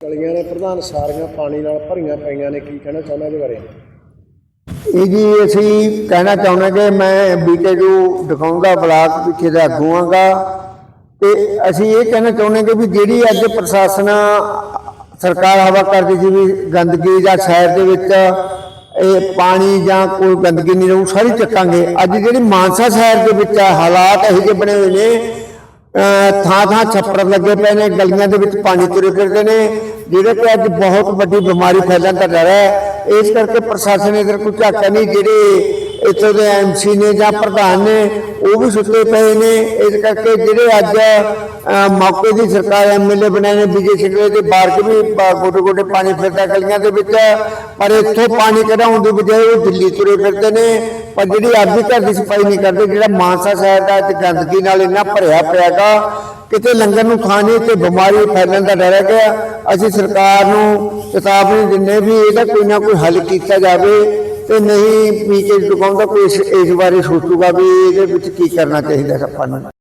ਗਲੀਆਂ ਨੇ ਪ੍ਰਧਾਨ ਸਾਰੀਆਂ ਪਾਣੀ ਨਾਲ ਭਰੀਆਂ ਪਈਆਂ ਨੇ, ਕੀ ਕਹਿਣਾ ਚਾਹੁੰਦਾ ਇਹਦੇ ਬਾਰੇ? ਇਹ ਜੀ ਅਸੀਂ ਕਹਿਣਾ ਚਾਹੁੰਦੇ ਕਿ ਮੈਂ ਬੀਕੇਯੂ ਦਿਖਾਉਂਦਾ ਬਲਾਕ ਪਿੱਛੇ ਦਾ ਆਗੂਆਂਗਾ ਤੇ ਅਸੀਂ ਇਹ ਕਹਿਣਾ ਚਾਹੁੰਦੇ ਕਿ ਵੀ ਜਿਹੜੀ ਅੱਜ ਪ੍ਰਸ਼ਾਸਨ ਸਰਕਾਰ ਹਵਾ ਕਰਦੀ ਸੀ ਵੀ ਗੰਦਗੀ ਜਾਂ ਸ਼ਹਿਰ ਦੇ ਵਿੱਚ ਇਹ ਪਾਣੀ ਜਾਂ ਕੋਈ ਗੰਦਗੀ ਨਹੀਂ ਰਹੂ, ਸਾਰੀ ਚੱਕਾਂਗੇ। ਅੱਜ ਜਿਹੜੀ ਮਾਨਸਾ ਸ਼ਹਿਰ ਦੇ ਵਿੱਚ ਹਾਲਾਤ ਇਹੋ ਜਿਹੇ ਬਣੇ ਹੋਏ ਨੇ ਥਾਂ ਥਾਂ ਛੱਪੜ ਲੱਗੇ ਪਏ ਨੇ, ਗਲੀਆਂ ਦੇ ਵਿੱਚ ਪਾਣੀ ਤੁਰੇ ਫਿਰਦੇ ਨੇ, ਜਿਹੜੇ ਕਿ ਅੱਜ ਬਹੁਤ ਵੱਡੀ ਬਿਮਾਰੀ ਫੈਲਣ ਦਾ ਡਰ ਹੈ। ਇਸ ਕਰਕੇ ਪ੍ਰਸ਼ਾਸਨ ਇਧਰ ਕੋਈ ਝਾਕਾ ਨਹੀਂ, ਜਿਹੜੇ ਇੱਥੋਂ ਦੇ ਐਮਸੀ ਨੇ ਜਾਂ ਪ੍ਰਧਾਨ ਨੇ, ਉਹ ਵੀ ਸੁੱਤੇ ਪਏ ਨੇ। ਇਸ ਕਰਕੇ ਜਿਹੜੇ ਅੱਜ ਮੌਕੇ ਦੀ ਸਰਕਾਰ ਐਮਐਲਏ ਬਣਾਏ ਨੇ ਵਿਜੇ ਸਿੰਘਲੇ ਦੇ ਬਾਹਰ ਕੇ ਵੀ ਗੋਡੇ ਗੋਡੇ ਪਾਣੀ ਫਿਰਦਾ ਗਲੀਆਂ ਦੇ ਵਿੱਚ। ਪਰ ਇੱਥੋਂ ਪਾਣੀ ਕਢਾਉਣ ਦੀ ਬਜਾਏ ਉਹ ਦਿੱਲੀ ਤੁਰੇ ਫਿਰਦੇ ਨੇ। ਪਰ ਜਿਹੜੀ ਆਪਦੀ ਘਰ ਦੀ ਸਫ਼ਾਈ ਨਹੀਂ ਕਰਦੇ, ਜਿਹੜਾ ਮਾਨਸਾ ਸ਼ਹਿਰ ਦਾ ਅੱਜ ਗੰਦਗੀ ਨਾਲ ਇੰਨਾ ਭਰਿਆ ਪਿਆਗਾ, ਕਿਤੇ ਲੰਗਰ ਨੂੰ ਖਾਣੇ ਨਹੀਂ, ਤੇ ਬਿਮਾਰੀ ਫੈਲਣ ਦਾ ਡਰ ਹੈਗਾ। ਅਸੀਂ ਸਰਕਾਰ ਨੂੰ ਚੇਤਾਵਨੀ ਦਿੰਨੇ ਵੀ ਇਹਦਾ ਕੋਈ ਨਾ ਕੋਈ ਹੱਲ ਕੀਤਾ ਜਾਵੇ। ਤੇ ਨਹੀਂ ਪੀਕੇ ਦੁਕਾਨ ਦਾ ਕੋਈ ਇਸ ਇਸ ਬਾਰੇ ਸੋਚੂਗਾ ਵੀ ਇਹਦੇ ਵਿੱਚ ਕੀ ਕਰਨਾ ਚਾਹੀਦਾ ਆਪਾਂ ਨੂੰ।